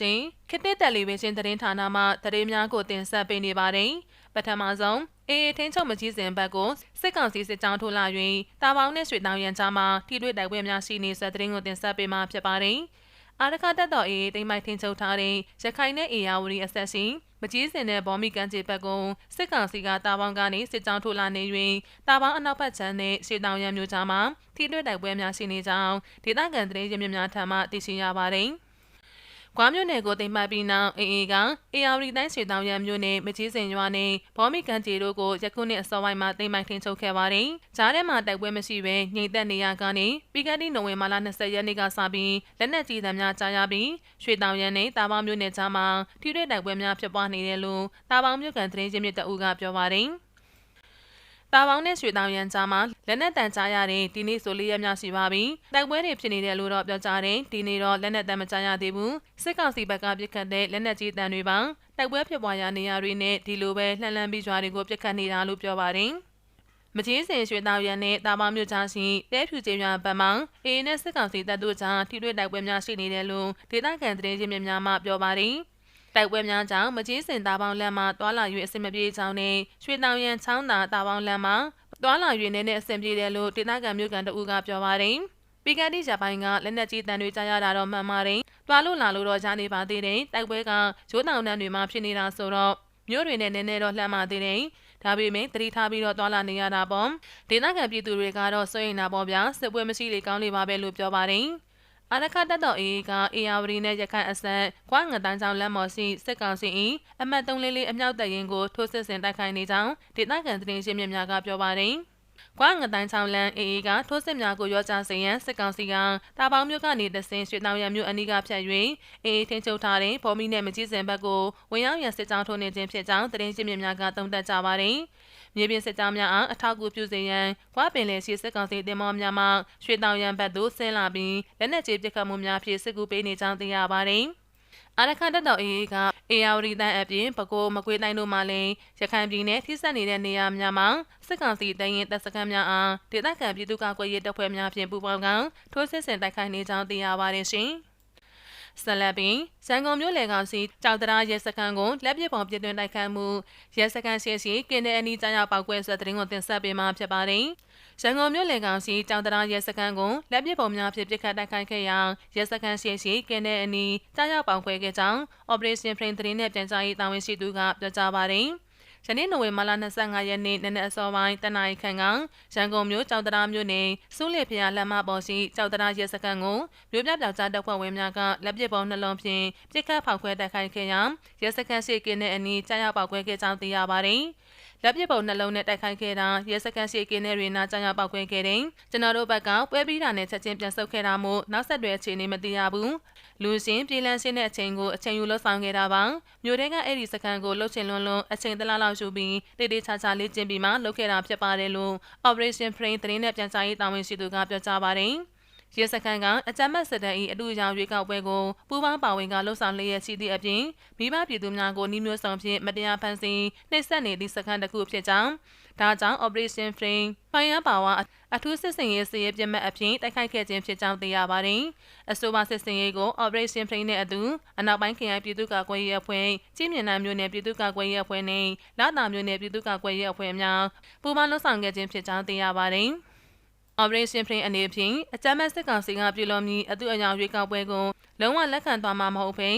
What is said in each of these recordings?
ရှင်ခေတ်သစ်တယ်လီဗီရှင်းသတင်းဌာနမှသတင်းများကိုတင်ဆက်ပေးနေပါတယ်ပထမဆုံးအေးထင်းချုပ်မကြီးစဉ်ဘက်ကိုစစ်ကောင်စီစစ်ကြောင်းထိုးလာ၍တာပေါင်းနဲ့ရွှေတောင်ရန်ကြားမှာထိတွေ့တိုက်ပွဲများရှိနေစတဲ့သတင်းကိုတင်ဆက်ပေးမှာဖြစ်ပါတယ်အာရခတက်တော်အေးတိမ်မိုက်ထင်းချုပ်ထားတဲ့ရခိုင်နဲ့အေယာဝတီအဆက်ရှိမကြီးစင်တဲ့ဘောမီကန်ကျေဘက်ကုံစစ်ကောင်စီကတာပေါင်းကနေစစ်ကြောင်းထိုးလာနေ၍တာပေါင်းအနောက်ဘက်ခြမ်းနဲ့ရှေတောင်ရံမြို့ကြားမှာထိတွေ့တိုက်ပွဲများရှိနေကြောင်းဒေသခံသတင်းရင်းမြစ်များထံမှသိရှိရပါတယ်။ ကွာမြို့နယ်ကိုသိမ်းမှတ်ပြီးနောက်အေအေကအေယာရီတိုင်းရွှေတောင်ရံမြို့နယ်မကြီးစင်ရွာနဲ့ဘောမီကန်ကျေတို့ကိုယခုနှစ်အစောပိုင်းမှာသိမ်းမှတ်ထင်းချုပ်ခဲ့ပါတယ်။ကြားထဲမှာတိုက်ပွဲမရှိဘဲငြိမ်သက်နေရကနေပြီးခဲ့တဲ့နိုဝင်ဘာလ20ရက်နေ့ကစပြီးလက်နက်ကြီးသံများကြားရပြီးရွှေတောင်ရံနဲ့တာပေါင်းမြို့နယ်ကြားမှာထိတွေ့တိုက်ပွဲများဖြစ်ပွားနေတယ်လို့တာပေါင်းမြို့ကန်သတင်းရင်းမြစ်တအူးကပြောပါတယ်။ တာပေါင်းနဲ့ရွှေတောင်ရန်ကြားမှာလက်နက်တန်ကြားရတဲ့ဒီနေ့ဆိုလေးရက်မြောက်ရှိပါပြီ။တိုက်ပွဲတွေဖြစ်နေတယ်လို့တော့ပြောကြတယ်။ဒီနေ့တော့လက်နက်တန်မကြားရသေးဘူး။စစ်ကောင်စီဘက်ကပြစ်ခတ်တဲ့လက်နက်ကြီးတန်တွေပါတိုက်ပွဲဖြစ်ပွားရာနေရာတွေနဲ့ဒီလိုပဲလှန်လန်းပြီးကြွားတွေကိုပြစ်ခတ်နေတာလို့ပြောပါတယ်။မကြီးစင်ရွှေတောင်ရန်နဲ့တာပေါင်းမြို့ကြားရှိတဲဖြူကျေးရွာဘက်မှအေးနဲ့စစ်ကောင်စီတပ်တို့ကြားထိတွေ့တိုက်ပွဲများရှိနေတယ်လို့ဒေသခံသတင်းရင်းမြစ်များမှပြောပါတယ်။ တိုက်ပွဲများကြောင့်မကြီးစင်တာပေါင်းလမ်းမှာတွာလာ၍အဆင်မပြေကြောင်းနဲ့ရွှေတောင်ရန်ချောင်းသာတာပေါင်းလမ်းမှာတွာလာ၍နည်းနည်းအဆင်ပြေတယ်လို့ဒေသခံမြို့ကန်တအူးကပြောပါတယ်။ပီကတိဂျပန်ကလက်နက်ကြီးတန်တွေကြားရတာတော့မှန်ပါတယ်။တွာလို့လာလို့တော့ကြားနေပါသေးတယ်။တိုက်ပွဲကရိုးတောင်တန်းတွေမှာဖြစ်နေတာဆိုတော့မြို့တွေနဲ့နည်းနည်းတော့လှမ်းပါသေးတယ်။ဒါပေမဲ့တတိထားပြီးတော့တွာလာနေရတာပေါ့။ဒေသခံပြည်သူတွေကတော့စိုးရိမ်တာပေါ့ဗျာ။စစ်ပွဲမရှိလေကောင်းလေပါပဲလို့ပြောပါတယ်။ အာရခတက်တော်အေးကအေယာဝတီနဲ့ရခိုင်အစပ်ကွာငတန်းချောင်းလမ်းမော်ရှိစစ်ကောင်စီ၏အမှတ်3လေးလေးအမြောက်တရင်ကိုထိုးစစ်ဆင်တိုက်ခိုက်နေကြောင်းဒေသခံသတင်းရှင်းမြများကပြောပါတယ်။ ကွာငတိုင်းချောင်းလန်အေအေကထိုးစစ်များကိုရောကြစေရန်စစ်ကောင်စီကတာပေါင်းမြို့ကနေတဆင်ရွှေတောင်ရံမြို့အနီးကဖြတ်၍အေအေထင်းချုပ်ထားတဲ့ဗော်မီနဲ့မကြီးစင်ဘက်ကိုဝင်ရောက်ရန်စစ်ကြောင်းထိုးနေခြင်းဖြစ်ကြောင်းသတင်းရှင်းမြများကသုံးသပ်ကြပါတယ်။မြေပြင်စစ်ကြောင်းများအားအထောက်အကူပြုစေရန်ကွာပင်လယ်ရှိစစ်ကောင်စီတင်မောများမှရွှေတောင်ရန်ဘက်သို့ဆင်းလာပြီးလက်နက်ကြီးပစ်ခတ်မှုများဖြင့်စစ်ကူပေးနေကြောင်းသိရပါတယ်။ အာရခတက်တော်အေးကအေယာဝတီတန်းအပြင်ပဲခူးမကွေးတိုင်းတို့မှလည်းရခိုင်ပြည်နယ်ထိစပ်နေတဲ့နေရာများမှာစစ်ကောင်စီတရင်တပ်စခန်းများအားဒေသခံပြည်သူ့ကာကွယ်ရေးတပ်ဖွဲ့များဖြင့်ပူးပေါင်းကထိုးစစ်ဆင်တိုက်ခိုက်နေကြောင်းသိရပါတယ်ရှင်။ ဆက်လက်ပြီးစံကုန်မြို့လေကောင်စီကြောက်တရားရဲစခန်းကိုလက်ပစ်ပေါ်ပြစ်သွင်းတိုက်ခတ်မှုရဲစခန်းရှိရှိကင်းတဲ့အနီးကြားရောက်ပောက်ကွဲဆိုတဲ့သတင်းကိုတင်ဆက်ပေးမှာဖြစ်ပါတယ်။ရန်ကုန်မြို့လေကောင်စီကြောင်တရားရဲစခန်းကိုလက်ပစ်ပုံများဖြင့်ပြစ်ခတ်တိုက်ခိုက်ခဲ့ရာရဲစခန်းရှိရှိကင်းတဲ့အနီးကြားရောက်ပောက်ကွဲခဲ့ကြောင်း Operation Frame သတင်းနဲ့ပြန်ကြားရေးတာဝန်ရှိသူကပြောကြားပါတယ်။ ယနေ့နိုဝင်ဘာလ25ရက်နေ့နနက်အစောပိုင်းတနင်္လာခန့်ကရန်ကုန်မြို့ကြောက်တရားမြို့နယ်စူးလေဖျားလမ်းမပေါ်ရှိကြောက်တရားရဲစခန်းကိုမြို့ပြပြောက်ကြားတပ်ဖွဲ့ဝင်များကလက်ပစ်ပုံနှလုံးဖြင့်ပြစ်ခတ်ဖောက်ခွဲတိုက်ခိုက်ခဲ့ရာရဲစခန်းရှိကင်းတဲ့အနီးကြားရောက်ပောက်ခွဲခဲ့ကြောင်းသိရပါတယ်။ လက်ပစ်ပုံနှလုံးနဲ့တိုက်ခိုက်ခဲ့တာရဲစခန်းရှိကင်းတဲ့တွေနာကြားရောက်ပောက်ခွဲခဲ့တယ်။ကျွန်တော်တို့ဘက်ကပွဲပြီးတာနဲ့ချက်ချင်းပြန်ဆုတ်ခဲ့တာမို့နောက်ဆက်တွဲအခြေအနေမသိရဘူးလူရှင်ပြည်လန်းရှင်းတဲ့အချိန်ကိုအချိန်ယူလှုပ်ဆောင်ခဲ့တာပါမြို့ထဲကအဲ့ဒီစခန်းကိုလှုပ်ချင်လွန်းလွန်းအချိန်တလားလောက်ယူပြီးတေးတေးချာချာလေးကျင်းပြီးမှလှုပ်ခဲ့တာဖြစ်ပါတယ်လို့ Operation Frame သတင်းနဲ့ပြန်ကြားရေးတာဝန်ရှိသူကပြောကြားပါတယ် ရဲစခန်းကအကြမ်းမဲ့စစ်တပ်၏အတူရောင်ရွေးကောက်ပွဲကိုပူးပေါင်းပါဝင်ကလှုပ်ဆောင်လျက်ရှိသည့်အပြင်မိဘပြည်သူများကိုနှီးမျိုးဆောင်ဖြင့်မတရားဖန်ဆီးနှိပ်စက်နေသည့်စခန်းတစ်ခုဖြစ်ကြောင်းဒါကြောင့် Operation Frame Fire Power အထူးစစ်စင်ရေးစည်ရေးပြမဲ့အဖြစ်တိုက်ခိုက်ခဲ့ခြင်းဖြစ်ကြောင်းသိရပါတယ်။အဆိုပါစစ်စင်ရေးကို Operation Frame နဲ့အတူအနောက်ပိုင်းခရိုင်ပြည်သူ့ကာကွယ်ရေးအဖွဲ့ကြီးမြင့်နာမျိုးနယ်ပြည်သူ့ကာကွယ်ရေးအဖွဲ့နဲ့လာတာမျိုးနယ်ပြည်သူ့ကာကွယ်ရေးအဖွဲ့များပူးပေါင်းလှုပ်ဆောင်ခဲ့ခြင်းဖြစ်ကြောင်းသိရပါတယ်။ Operation Frame အနေဖြင့်အကြမ်းဖက်စစ်ကောင်စီကပြုလုပ်မည့်အတူအယောင်ရွေးကောက်ပွဲကိုလုံးဝလက်ခံသွားမှာမဟုတ်ဘဲ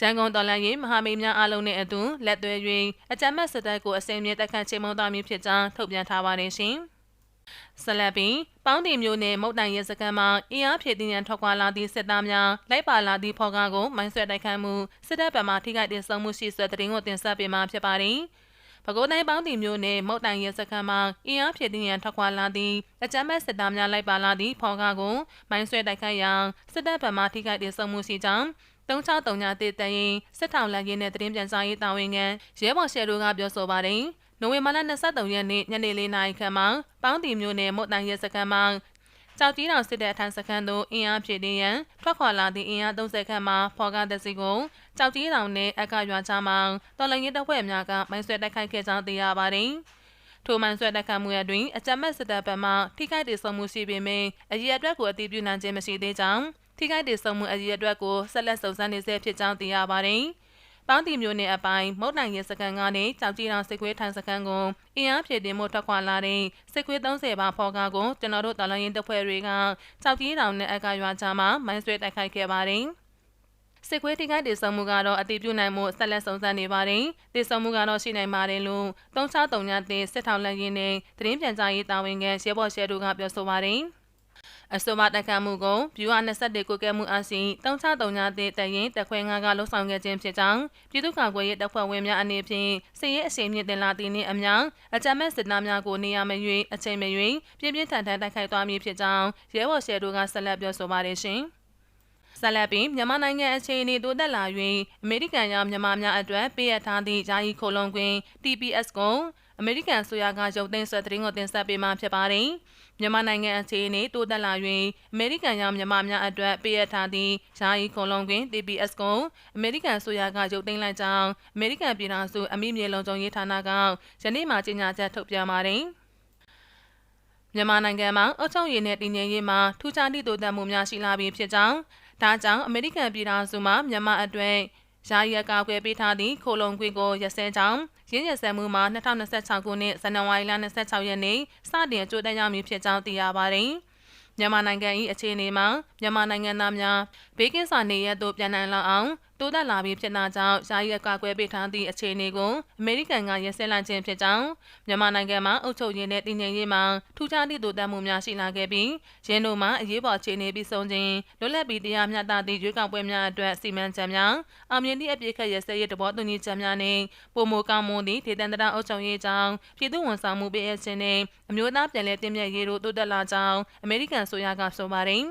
ရန်ကုန်တော်လှန်ရေးမဟာမိတ်များအားလုံးနဲ့အတူလက်သွဲ၍အကြမ်းဖက်စစ်တပ်ကိုအစိမ်းမြင့်တက်ခတ်ချေမှုန်းသွားမည်ဖြစ်ကြောင်းထုတ်ပြန်ထားပါတယ်ရှင်။ဆလပီပေါင်းတီမျိုးနဲ့မုတ်တိုင်ရဲစခန်းမှာအင်အားဖြည့်တင်းရန်ထွက်ခွာလာသည့်စစ်သားများလိုက်ပါလာသည့်ဖော်ကားကိုမိုင်းဆွဲတိုက်ခိုက်မှုစစ်တပ်ဗမာထိခိုက်တင်ဆုံးမှုရှိဆွဲတဲ့တင်ကိုတင်ဆက်ပေးမှာဖြစ်ပါတယ်။ ပဲခူးတိုင်းပေါင်းတီမျိုးနယ်မုတ်တိုင်ရဲစခန်းမှာအင်အားဖြည့်တင်းရန်ထွက်ခွာလာသည့်အကြမ်းဖက်စစ်သားများလိုက်ပါလာသည့်ဖော်ကားကိုမိုင်းဆွဲတိုက်ခိုက်ရာစစ်တပ်ဗမာထိခိုက်တင်ဆုံးမှုရှိကြောင်း3639တေတရင်စစ်ထောင်လက်ရင်းနဲ့တရင်ပြန်စားရေးတာဝန်ခံရဲဘော်ရှယ်တို့ကပြောဆိုပါတယ်နိုဝင်ဘာလ23ရက်နေ့ညနေ4နာရီခန့်မှာပေါင်းတီမျိုးနယ်မုတ်တိုင်ရဲစခန်းမှာ ကြောက်ကြီးတောင်စစ်တပ်အထံစခန်းသို့အင်အားဖြည့်တင်းရန်ထွက်ခွာလာသည့်အင်အား30ခန့်မှဖော်ကားတစီကိုကြောက်ကြီးတောင်နှင့်အကရွာချမှတော်လငင်းတပ်ဖွဲ့များကမိုင်းဆွဲတိုက်ခိုက်ခဲ့ကြောင်းသိရပါသည်ထိုမှန်ဆွဲတက်ခတ်မှုရတွင်အကြမ်းမဲ့စစ်တပ်ဘက်မှထိခိုက်ဒေဆုံးမှုရှိပေမယ့်အရေးအတွက်ကိုအတည်ပြုနိုင်ခြင်းမရှိသေးကြောင်းထိခိုက်ဒေဆုံးမှုအရေးအတွက်ကိုဆက်လက်စုံစမ်းနေဆဲဖြစ်ကြောင်းသိရပါတယ်။ ပေါင်းတီမျိုးနယ်အပိုင်းမုတ်တိုင်ရဲစခန်းကနေကြောက်ကြီးတောင်စစ်ကွေးထိုင်စခန်းကိုအင်အားဖြည့်တင်မှုထွက်ခွာလာတဲ့စစ်ကွေး30ပါဖော်ကားကိုကျွန်တော်တို့တာလရင်တပ်ဖွဲ့တွေကကြောက်ကြီးတောင်နဲ့အကရွာချမှာမိုင်းဆွဲတိုက်ခိုက်ခဲ့ပါတယ်။စစ်ခွေးထိခိုက်ဒေဆုံးမှုကတော့အတိပြုနိုင်မှုဆက်လက်စုံစမ်းနေပါတယ်။ဒေဆုံးမှုကတော့ရှိနိုင်ပါတယ်လို့တုံးချတုံညတဲ့စစ်ထောင်လက်ရင်းနဲ့သတင်းပြန်ကြားရေးတာဝန်ခံရဲဘော်ရှဲတို့ကပြောဆိုပါတယ်။ အဆိုမတက်ခတ်မှုကိုဗျူဟာ21ကိုကဲမှုအစီတုံးချတုံညတဲ့တရင်တက်ခွဲငါကလှုပ်ဆောင်ခဲ့ခြင်းဖြစ်ကြောင်းပြည်သူ့ကာကွယ်ရေးတပ်ဖွဲ့ဝင်များအနေဖြင့်စစ်ရေးအရှိန်မြင့်တင်လာသည့်နေ့အမြောင်အကြမ်းမဲ့စစ်သားများကိုနေရာမရွေးအချိန်မရွေးပြင်းပြင်းထန်ထန်တိုက်ခိုက်သွားမည်ဖြစ်ကြောင်းရဲဘော်ရှဲတို့ကဆက်လက်ပြောဆိုပါတယ်ရှင်။ဆက်လက်ပြီးမြန်မာနိုင်ငံအခြေအနေတိုးတက်လာ၍အမေရိကန်ရောက်မြန်မာများအတွက်ပေးအပ်ထားသည့်ယာယီခိုလုံခွင့် TPS ကို အမေရိကန်ဆိုရကရုပ်သိမ်းဆွဲသတင်းကိုတင်ဆက်ပေးမှာဖြစ်ပါတယ်။မြန်မာနိုင်ငံအခြေအနေတိုးတက်လာ၍အမေရိကန်ရောက်မြန်မာများအတွက်ပေးအပ်ထားသည့်ယာယီခိုလုံခွင့် TPS ကိုအမေရိကန်ဆိုရကရုပ်သိမ်းလိုက်ကြောင်းအမေရိကန်ပြည်ထောင်စုအမိမြေလုံခြုံရေးဌာနကယနေ့မှကြေညာချက်ထုတ်ပြန်ပါတယ်။မြန်မာနိုင်ငံမှာအုပ်ချုပ်ရေးနဲ့တည်ငြိမ်ရေးမှာထူးခြားသည့်တိုးတက်မှုများရှိလာပြီဖြစ်ကြောင်းဒါကြောင့်အမေရိကန်ပြည်ထောင်စုမှမြန်မာအတွက် ယာယီကာကွယ်ပေးထားသည့်ခိုလုံခွင့်ကိုရစဲကြောင်းရင်းရစဲမှုမှာ2026ခုနှစ်ဇန်နဝါရီလ26ရက်နေ့စတင်ကြိုတင်ရမည်ဖြစ်ကြောင်းသိရပါတယ်။မြန်မာနိုင်ငံ၏အခြေအနေမှာမြန်မာနိုင်ငံသားများဘေးကင်းစွာနေရသို့ပြန်နိုင်လောက်အောင် တိုးတက်လာပြီးဖြစ်တာကြောင့်ယာယီအကာအကွယ်ပေးထားသည့်အခြေအနေကိုအမေရိကန်ကရစဲလိုက်ခြင်းဖြစ်ကြောင်းမြန်မာနိုင်ငံမှာအုပ်ချုပ်ရေးနဲ့တည်ငြိမ်ရေးမှာထူးခြားသည့်တိုးတက်မှုများရှိလာခဲ့ပြီးရင်းတို့မှာအရေးပေါ်အခြေအနေပြီးဆုံးခြင်းလွတ်လပ်ပြီးတရားမျှတသည့်ရွေးကောက်ပွဲများအတွက်စီမံချက်များအောင်မြင်သည့်အပြည့်ခက်ရစဲရေးတဘောတူညီချက်များနှင့်ပုံမကောင်းမွန်သည့်ဒေသန္တရအုပ်ချုပ်ရေးကြောင့်ပြည်သူဝန်ဆောင်မှုပေးအပ်ခြင်းနှင့်အမျိုးသားပြည်လဲတင်မြတ်ရေးတို့တိုးတက်လာကြောင်းအမေရိကန်ဆိုရကဆိုပါတယ်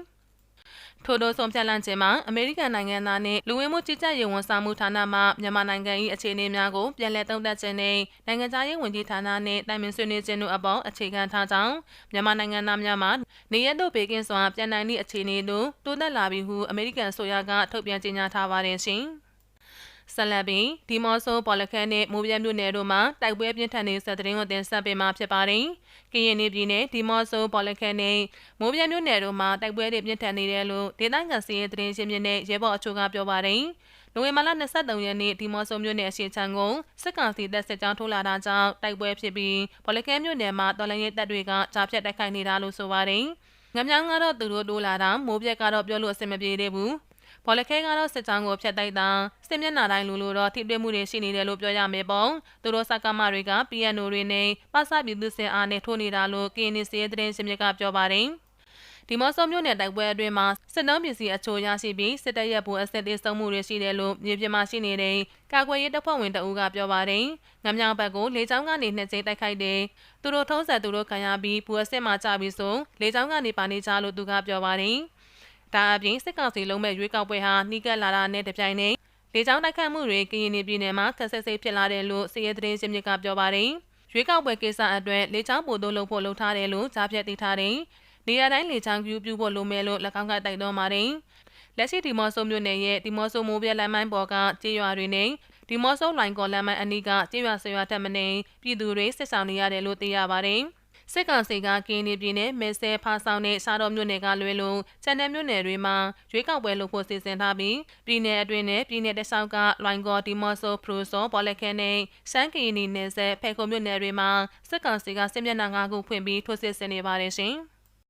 ထို့သောဆုံးဖြတ်လန့်ခြင်းမှာအမေရိကန်နိုင်ငံသားနှင့်လူဝင်မှုကြီးကြပ်ရေးဝန်ဆောင်မှုဌာနမှမြန်မာနိုင်ငံ၏အခြေအနေများကိုပြန်လည်သုံးသပ်ခြင်းနှင့်နိုင်ငံသားရေးဝန်ကြီးဌာနနှင့်တိုင်ပင်ဆွေးနွေးခြင်းတို့အပေါ်အခြေခံထားကြောင်းမြန်မာနိုင်ငံသားများမှနေရတို့ဘေကင်းစွာပြန်နိုင်သည့်အခြေအနေသို့တိုးတက်လာပြီဟုအမေရိကန်ဆိုရကထုတ်ပြန်ကြေညာထားပါတယ်ရှင်။ ဆက်လက်ပြီးဒီမော့ဆိုပေါ်လခန်နဲ့မိုးပြဲမြို့နယ်တို့မှာတိုက်ပွဲပြင်းထန်နေဆက်တဲ့ကိုတင်ဆက်ပေးမှာဖြစ်ပါတယ်။ကရင်ပြည်နယ်ဒီမော့ဆိုပေါ်လခန်နဲ့မိုးပြဲမြို့နယ်တို့မှာတိုက်ပွဲတွေပြင်းထန်နေတယ်လို့ဒေသခံစီးရဲသတင်းရှင်းပြတဲ့ရဲဘော်အချို့ကပြောပါတယ်။နိုဝင်ဘာလ23ရက်နေ့ဒီမော့ဆိုမြို့နယ်အရှိချန်ကိုစစ်ကောင်စီတပ်စစ်ကြောင်းထိုးလာတာကြောင့်တိုက်ပွဲဖြစ်ပြီးပေါ်လခန်မြို့နယ်မှာတော်လိုင်းရဲတပ်တွေကကြားဖြတ်တိုက်ခိုက်နေတာလို့ဆိုပါတယ်။ငမြောင်းကတော့သူတို့တိုးလာတာမိုးပြက်ကတော့ပြောလို့အဆင်မပြေသေးဘူး ဘော်လခဲကတော့စစ်ကြောင်းကိုဖျက်တိုက်တာစစ်မျက်နှာတိုင်းလူလူတော့ထိတွေ့မှုတွေရှိနေတယ်လို့ပြောရမယ်ပေါ့သူတို့စကားမတွေက PNO တွေနဲ့ပါစပြည်သူစင်အားနဲ့ထိုးနေတာလို့ KNC ရဲ့သတင်းရှင်မြစ်ကပြောပါတယ်ဒီမော့ဆောမြို့နယ်တိုက်ပွဲအတွင်းမှာစစ်တမ်းပစ္စည်းအချို့ရရှိပြီးစစ်တပ်ရဲ့ဘူအဆက်တေးဆုံးမှုတွေရှိတယ်လို့မြေပြင်မှာရှိနေတဲ့ကာကွယ်ရေးတပ်ဖွဲ့ဝင်တအူးကပြောပါတယ်။ငမြောင်ဘက်ကိုလေကြောင်းကနေနှစ်ကြိမ်တိုက်ခိုက်တယ်။သူတို့ထုံးစံသူတို့ခံရပြီးဘူအဆက်မှာကြပြီးဆိုလေကြောင်းကနေပါနေကြလို့သူကပြောပါတယ်။ ဒါအပြင်စစ်ကောင်စီလုံးမဲ့ရွေးကောက်ပွဲဟာနှီးကပ်လာတာနဲ့တပြိုင်နက်လေကြောင်းတိုက်ခတ်မှုတွေကရင်ပြည်နယ်မှာခက်ဆက်စိတ်ဖြစ်လာတယ်လို့စီရဲသတင်းရှင်မြစ်ကပြောပါတယ်။ရွေးကောက်ပွဲကိစ္စအတွက်လေကြောင်းပို့သုံးလုပ်ဖို့လုပ်ထားတယ်လို့ကြားဖြတ်သိထားတယ်။နေရာတိုင်းလေကြောင်းကျူးပြဖို့လိုမယ်လို့၎င်းကတိုက်တွန်းပါတယ်။လက်ရှိဒီမော့ဆိုမြို့နယ်ရဲ့ဒီမော့ဆိုမိုးပြလမ်းမိုင်းပေါ်ကကြေးရွာတွေနဲ့ဒီမော့ဆိုလိုင်းကော်လမ်းမိုင်းအနီးကကြေးရွာဆွေရွာတက်မနေပြည်သူတွေစစ်ဆောင်နေရတယ်လို့သိရပါတယ်။ စစ်ကောင်စီကကင်းနေပြည်နယ်မဲဆဲဖားဆောင်နဲ့စားတော်မြို့နယ်ကလွဲလို့ချန်နယ်မြို့နယ်တွေမှာရွေးကောက်ပွဲလုပ်ဖို့စီစဉ်ထားပြီးပြည်နယ်အတွင်းနဲ့ပြည်နယ်တဆောက်ကလွိုင်ကော်ဒီမော့ဆိုဖရူဆိုပေါ်လက်ခဲနဲ့ရှမ်းကီနီနယ်ဆက်ဖဲခုံမြို့နယ်တွေမှာစစ်ကောင်စီကစစ်မျက်နှာ၅ခုဖွင့်ပြီးထိုးစစ်ဆင်နေပါတယ်ရှင်။